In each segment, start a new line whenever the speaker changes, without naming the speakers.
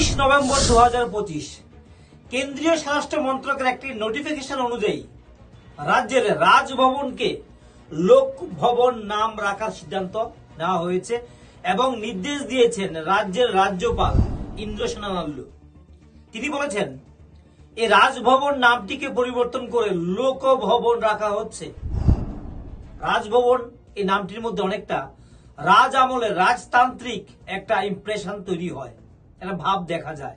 পঁচিশ নভেম্বর দু হাজার পঁচিশ। কেন্দ্রীয় স্বরাষ্ট্র মন্ত্রকের একটি নোটিফিকেশন অনুযায়ী রাজ্যের রাজভবনকে লোক ভবন নাম রাখার সিদ্ধান্ত নেওয়া হয়েছে এবং নির্দেশ দিয়েছেন রাজ্যের রাজ্যপাল ইন্দ্র সেনানাল্লু তিনি বলেছেন এই রাজভবন নামটিকে পরিবর্তন করে লোক ভবন রাখা হচ্ছে। রাজভবন এই নামটির মধ্যে অনেকটা রাজ আমলে রাজতান্ত্রিক একটা ইমপ্রেশন তৈরি হয়। একটা ভাব দেখা যায়।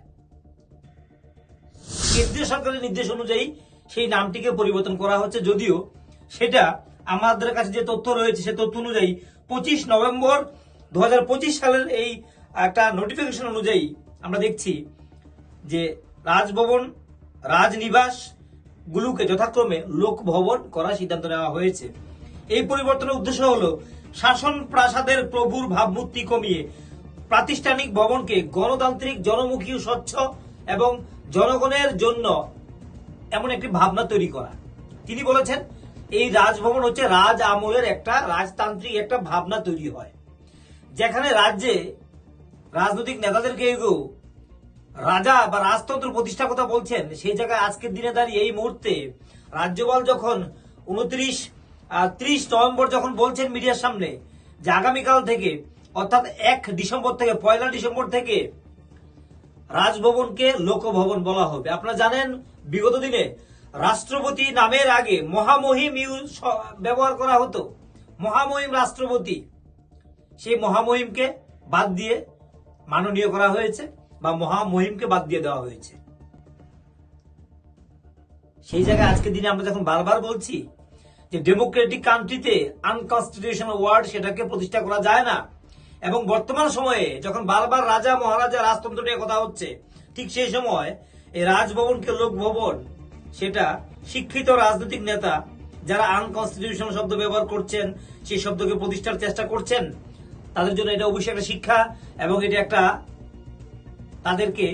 কেন্দ্রীয় সরকারের নির্দেশ অনুযায়ী সেই নামটিকে পরিবর্তন করা হচ্ছে। যদিও সেটা আমাদের কাছে যে তথ্য রয়েছে, সে তথ্য অনুযায়ী পঁচিশ নভেম্বর দু সালের এই একটা নোটিফিকেশন অনুযায়ী আমরা দেখছি যে রাজভবন, রাজনিবাস গুলোকে যথাক্রমে লোক ভবন করার সিদ্ধান্ত নেওয়া হয়েছে। এই পরিবর্তনের উদ্দেশ্য হল শাসন প্রাসাদের প্রভুর ভাবমূর্তি কমিয়ে প্রাতিষ্ঠানিক ভবনকে গণতান্ত্রিক, জনমুখী, স্বচ্ছ এবং জনগণের জন্য এমন একটি ভাবনা তৈরি করা। তিনি বলেছেন, এই রাজভবন হচ্ছে রাজ আমলের একটা রাজতান্ত্রিক একটা ভাবনা তৈরি হয়, যেখানে রাজ্যে রাজনৈতিক নেতাদের কেউ কেউ রাজা বা রাজতন্ত্র প্রতিষ্ঠার কথা বলছেন, সেই জায়গায় আজকের দিনে দাঁড়িয়ে এই মুহূর্তে রাজ্যপাল যখন উনত্রিশ ত্রিশ নভেম্বর যখন বলছেন মিডিয়ার সামনে যে আগামীকাল থেকে অর্থাৎ এক ডিসেম্বর থেকে, পয়লা ডিসেম্বর থেকে রাজভবনকে লোকভবন বলা হবে। আপনারা জানেন, বিগত দিনে রাষ্ট্রপতি নামের আগে মহামহিম ইউ- ব্যবহার করা হতো। মহামহিম রাষ্ট্রপতি, সেই মহামহিমকে বাদ দিয়ে মাননীয় করা হয়েছে বা মহামহিমকে বাদ দিয়ে দেওয়া হয়েছে। সেই জায়গায় আজকের দিনে আমরা যখন বারবার বলছি যে ডেমোক্রেটিক কান্ট্রিতে আনকনস্টিটিউশনাল ওয়ার্ড সেটাকে প্রতিষ্ঠা করা যায় না এবং বর্তমান সময়ে যখন বারবার রাজা, মহারাজা, রাজতন্ত্র নিয়ে কথা হচ্ছে, ঠিক সেই সময় এই রাজভবনকে লোকভবন, সেটা শিক্ষিত রাজনৈতিক নেতা যারা আনকনস্টিটিউশনাল শব্দ ব্যবহার করছেন, সেই শব্দকে প্রতিষ্ঠার চেষ্টা করছেন, তাদের জন্য এটা অবশ্যই একটা শিক্ষা এবং এটা একটা তাদেরকে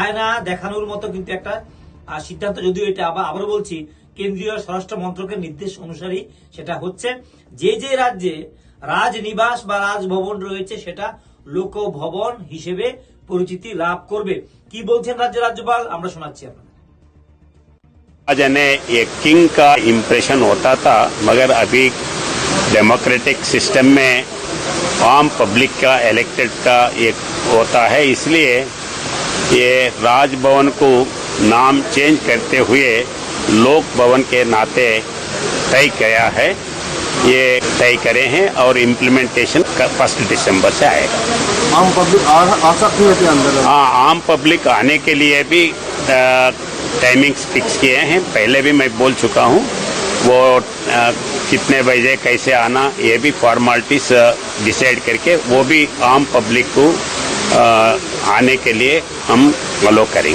আয়না দেখানোর মতো কিন্তু একটা সিদ্ধান্ত। যদিও এটা আবার আবারও বলছি, কেন্দ্রীয় স্বরাষ্ট্র মন্ত্রকের নির্দেশ অনুসারেই সেটা হচ্ছে। যে যে রাজ্যে রাজনিবাস বা রাজভবন রয়েছে সেটা লোকভবন হিসেবে পরিচিতি লাভ করবে কি বলছেন রাজ্যের রাজ্যপাল আমরা শোনাচ্ছি আপনাদের
राजा ने एक किंग का इम्प्रेशन होता था मगर अभी डेमोक्रेटिक सिस्टम में आम पब्लिक का इलेक्टेड का एक होता है इसलिए ये राजभवन को नाम चेंज करते हुए लोक भवन के नाते तय किया है ये तय करे हैं और इम्प्लीमेंटेशन फ़र्स्ट दिसंबर से आएगा।
आम पब्लिक आ, आ सकती है अंदर?
हाँ आम पब्लिक आने के लिए भी टाइमिंग्स फिक्स किए हैं। पहले भी मैं बोल चुका हूँ वो अ, कितने बजे कैसे आना ये भी फॉर्मेलिटीज डिसाइड करके वो भी आम पब्लिक को अ, आने के लिए हम अलो करेंगे।